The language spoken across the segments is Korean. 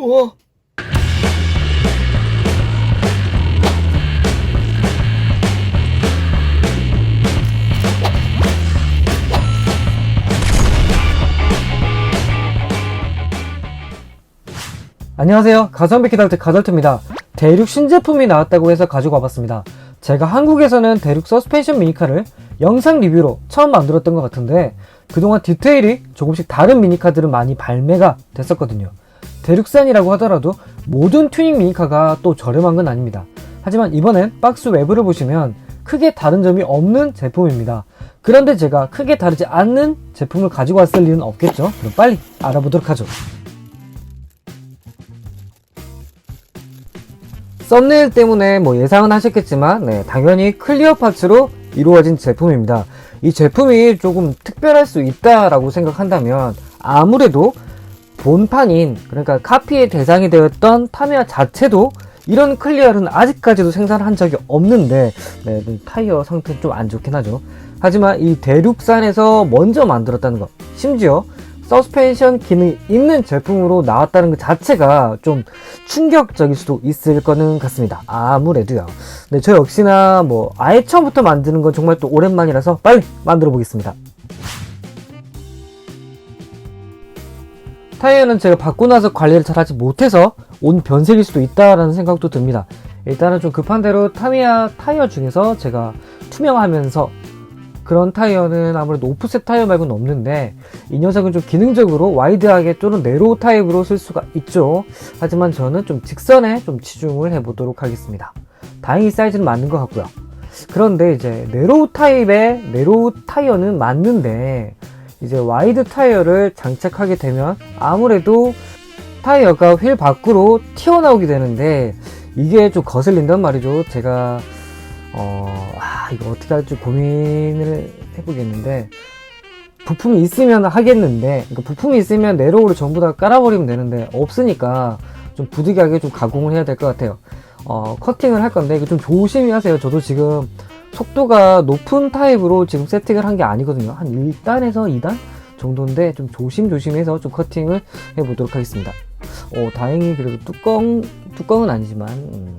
우와. 안녕하세요. 가성비 키달트 가달트입니다. 대륙 신제품이 나왔다고 해서 가지고 와봤습니다. 제가 한국에서는 대륙 서스펜션 미니카를 영상 리뷰로 처음 만들었던 것 같은데 그동안 디테일이 조금씩 다른 미니카들은 많이 발매가 됐었거든요. 대륙산이라고 하더라도 모든 튜닝 미니카가 또 저렴한 건 아닙니다. 하지만 이번엔 박스 외부를 보시면 크게 다른 점이 없는 제품입니다. 그런데 제가 크게 다르지 않는 제품을 가지고 왔을 리는 없겠죠? 그럼 빨리 알아보도록 하죠. 썸네일 때문에 뭐 예상은 하셨겠지만 네, 당연히 클리어 파츠로 이루어진 제품입니다. 이 제품이 조금 특별할 수 있다라고 생각한다면 아무래도 본판인 그러니까 카피의 대상이 되었던 타미야 자체도 이런 클리어는 아직까지도 생산한 적이 없는데 네, 그 타이어 상태는 좀 안 좋긴 하죠. 하지만 이 대륙산에서 먼저 만들었다는 것 심지어 서스펜션 기능이 있는 제품으로 나왔다는 것 자체가 좀 충격적일 수도 있을 거는 같습니다. 아무래도요. 네, 저 역시나 뭐 아예 처음부터 만드는 건 정말 또 오랜만이라서 빨리 만들어 보겠습니다. 타이어는 제가 받고 나서 관리를 잘 하지 못해서 온 변색일 수도 있다라는 생각도 듭니다. 일단은 좀 급한 대로 타미야 타이어 중에서 제가 투명하면서 그런 타이어는 아무래도 오프셋 타이어 말고는 없는데 이 녀석은 좀 기능적으로 와이드하게 또는 네로우 타입으로 쓸 수가 있죠. 하지만 저는 좀 직선에 좀 치중을 해보도록 하겠습니다. 다행히 사이즈는 맞는 것 같고요. 그런데 이제 네로우 타입의 네로우 타이어는 맞는데 이제 와이드 타이어를 장착하게 되면 아무래도 타이어가 휠 밖으로 튀어나오게 되는데 이게 좀 거슬린단 말이죠. 제가 어, 아, 이거 어떻게 할지 고민을 해보겠는데, 부품이 있으면 하겠는데, 그러니까 부품이 있으면 네로우를 전부 다 깔아버리면 되는데, 없으니까 좀 부득이하게 좀 가공을 해야 될 것 같아요. 어, 커팅을 할 건데, 이거 좀 조심히 하세요. 저도 지금 속도가 높은 타입으로 지금 세팅을 한 게 아니거든요. 한 1단에서 2단 정도인데, 좀 조심조심해서 좀 커팅을 해보도록 하겠습니다. 어, 다행히 그래도 뚜껑, 뚜껑은 아니지만, 음,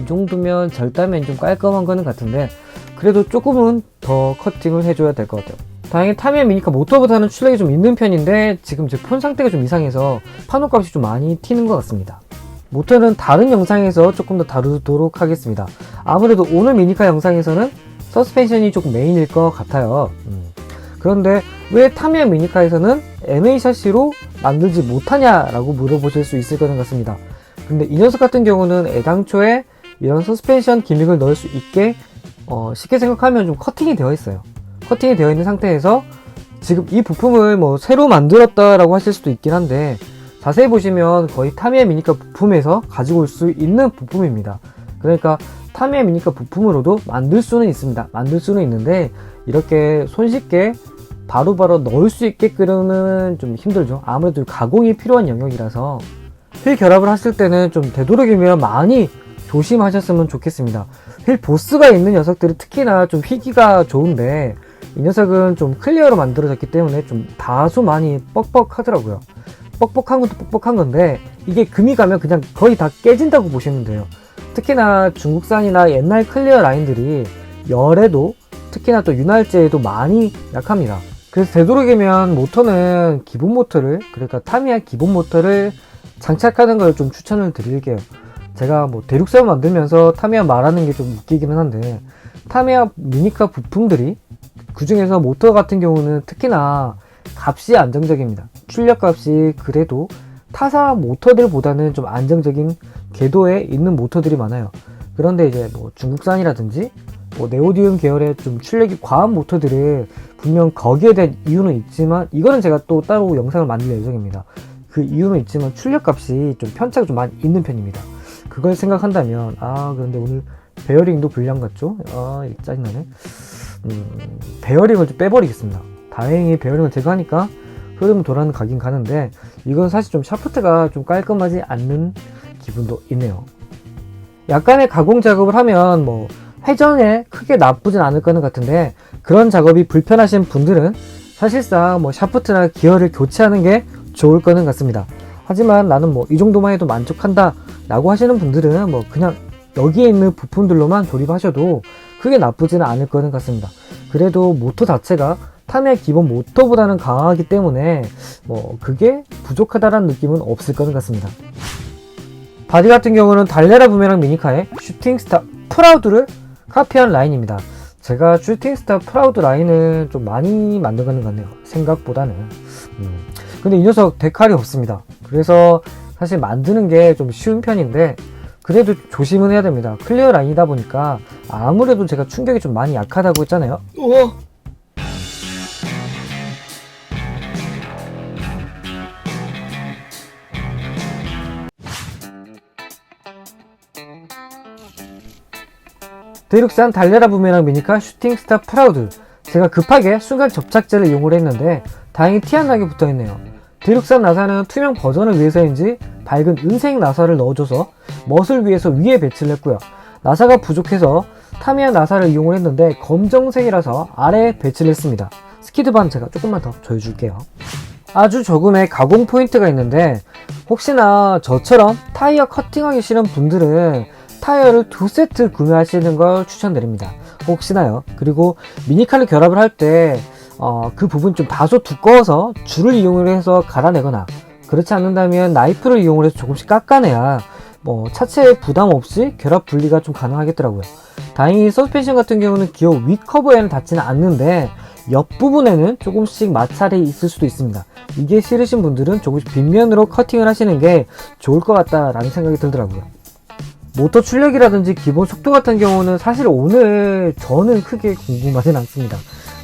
이 정도면 절단면 좀 깔끔한 거는 같은데 그래도 조금은 더 커팅을 해줘야 될 것 같아요 다행히 타미야 미니카 모터보다는 출력이 좀 있는 편인데 지금 제 폰 상태가 좀 이상해서 판호값이 좀 많이 튀는 것 같습니다 모터는 다른 영상에서 조금 더 다루도록 하겠습니다 아무래도 오늘 미니카 영상에서는 서스펜션이 조금 메인일 것 같아요 음. 그런데 왜 타미야 미니카에서는 MA 샤시로 만들지 못하냐라고 물어보실 수 있을 것 같습니다 근데 이 녀석 같은 경우는 애당초에 이런 서스펜션 기믹을 넣을 수 있게 어, 쉽게 생각하면 좀 커팅이 되어 있어요. 커팅이 되어 있는 상태에서 지금 이 부품을 뭐 새로 만들었다라고 하실 수도 있긴 한데 자세히 보시면 거의 타미야 미니카 부품에서 가지고 올 수 있는 부품입니다. 그러니까 타미야 미니카 부품으로도 만들 수는 있습니다. 만들 수는 있는데 이렇게 손쉽게 바로바로 넣을 수 있게끔은 좀 힘들죠. 아무래도 가공이 필요한 영역이라서 휠 결합을 하실 때는 좀 되도록이면 많이 조심하셨으면 좋겠습니다. 휠 보스가 있는 녀석들이 특히나 좀 휘기가 좋은데 이 녀석은 좀 클리어로 만들어졌기 때문에 좀 다소 많이 뻑뻑하더라고요. 뻑뻑한 것도 뻑뻑한 건데 이게 금이 가면 그냥 거의 다 깨진다고 보시면 돼요. 특히나 중국산이나 옛날 클리어 라인들이 열에도 특히나 또 윤활제에도 많이 약합니다. 그래서 되도록이면 모터는 기본 모터를 그러니까 타미야 기본 모터를 장착하는 걸 좀 추천을 드릴게요. 제가 뭐 대륙사를 만들면서 타미야 말하는 게 좀 웃기기는 한데 타미야 미니카 부품들이 그 중에서 모터 같은 경우는 특히나 값이 안정적입니다. 출력 값이 그래도 타사 모터들보다는 좀 안정적인 궤도에 있는 모터들이 많아요. 그런데 이제 뭐 중국산이라든지 뭐 네오디움 계열의 좀 출력이 과한 모터들은 분명 거기에 대한 이유는 있지만 이거는 제가 또 따로 영상을 만들 예정입니다. 그 이유는 있지만 출력 값이 좀 편차가 좀 많이 있는 편입니다. 그걸 생각한다면 아 그런데 오늘 베어링도 불량 같죠? 아 짜증나네. 음, 베어링을 좀 빼버리겠습니다. 다행히 베어링을 제가 하니까 흐름 돌아는 가긴 가는데 이건 사실 좀 샤프트가 좀 깔끔하지 않는 기분도 있네요. 약간의 가공 작업을 하면 뭐 회전에 크게 나쁘진 않을 거는 같은데 그런 작업이 불편하신 분들은 사실상 뭐 샤프트나 기어를 교체하는 게 좋을 거는 같습니다. 하지만 나는 뭐 이 정도만 해도 만족한다 라고 하시는 분들은 뭐 그냥 여기에 있는 부품들로만 조립하셔도 크게 나쁘지는 않을 거는 같습니다. 그래도 모터 자체가 타미야 기본 모터보다는 강하기 때문에 뭐 그게 부족하다라는 느낌은 없을 거는 같습니다. 바디 같은 경우는 달래라 부메랑 미니카의 슈팅스타 프라우드를 카피한 라인입니다. 제가 슈팅스타 프라우드 라인은 좀 많이 만들어가는 것 같네요. 생각보다는. 음. 근데 이 녀석 데칼이 없습니다. 그래서 사실 만드는 게 좀 쉬운 편인데 그래도 조심은 해야 됩니다. 클리어 라인이다 보니까 아무래도 제가 충격이 좀 많이 약하다고 했잖아요. 어? 데룩산 달래라 부메랑 미니카 슈팅스타 프라우드 제가 급하게 순간 접착제를 이용을 했는데 다행히 티 안 나게 붙어있네요 데룩산 나사는 투명 버전을 위해서인지 밝은 은색 나사를 넣어줘서 멋을 위해서 위에 배치를 했고요 나사가 부족해서 타미야 나사를 이용을 했는데 검정색이라서 아래에 배치를 했습니다 스키드반 제가 조금만 더 조여줄게요 아주 조금의 가공 포인트가 있는데 혹시나 저처럼 타이어 커팅하기 싫은 분들은 타이어를 두 세트 구매하시는 걸 추천드립니다. 혹시나요. 그리고 미니칼을 결합을 할 때, 어, 그 부분 좀 다소 두꺼워서 줄을 이용을 해서 갈아내거나, 그렇지 않는다면 나이프를 이용을 해서 조금씩 깎아내야, 뭐, 차체에 부담 없이 결합 분리가 좀 가능하겠더라고요. 다행히 서스펜션 같은 경우는 기어 위 커버에는 닿지는 않는데, 옆부분에는 조금씩 마찰이 있을 수도 있습니다. 이게 싫으신 분들은 조금씩 빗면으로 커팅을 하시는 게 좋을 것 같다라는 생각이 들더라고요. 모터 출력이라든지 기본 속도 같은 경우는 사실 오늘 저는 크게 궁금하진 않습니다.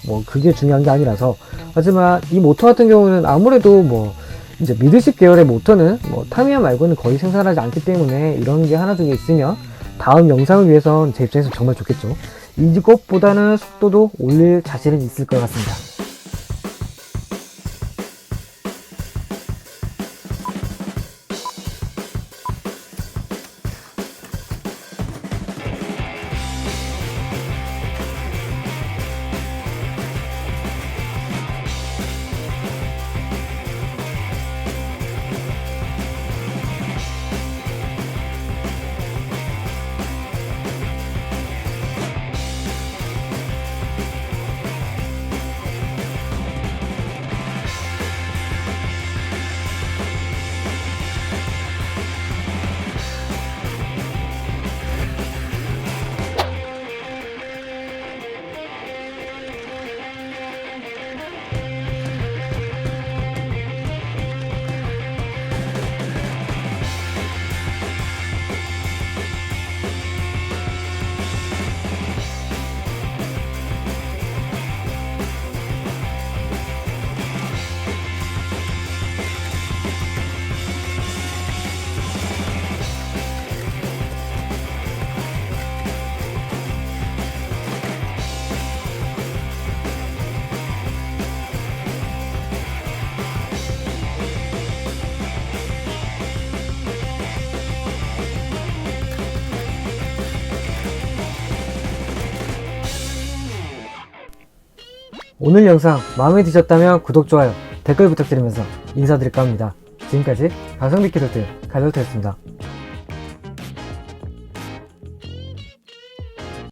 뭐 그게 중요한 게 아니라서 하지만 이 모터 같은 경우는 아무래도 뭐 이제 미드십 계열의 모터는 뭐 타미야 말고는 거의 생산하지 않기 때문에 이런 게 하나 두 개 있으면 다음 영상을 위해선 제 입장에서 정말 좋겠죠. 이것보다는 속도도 올릴 자신은 있을 것 같습니다. 오늘 영상 마음에 드셨다면 구독, 좋아요, 댓글 부탁드리면서 인사드릴까 합니다. 지금까지 가성비 키로트 가족트였습니다.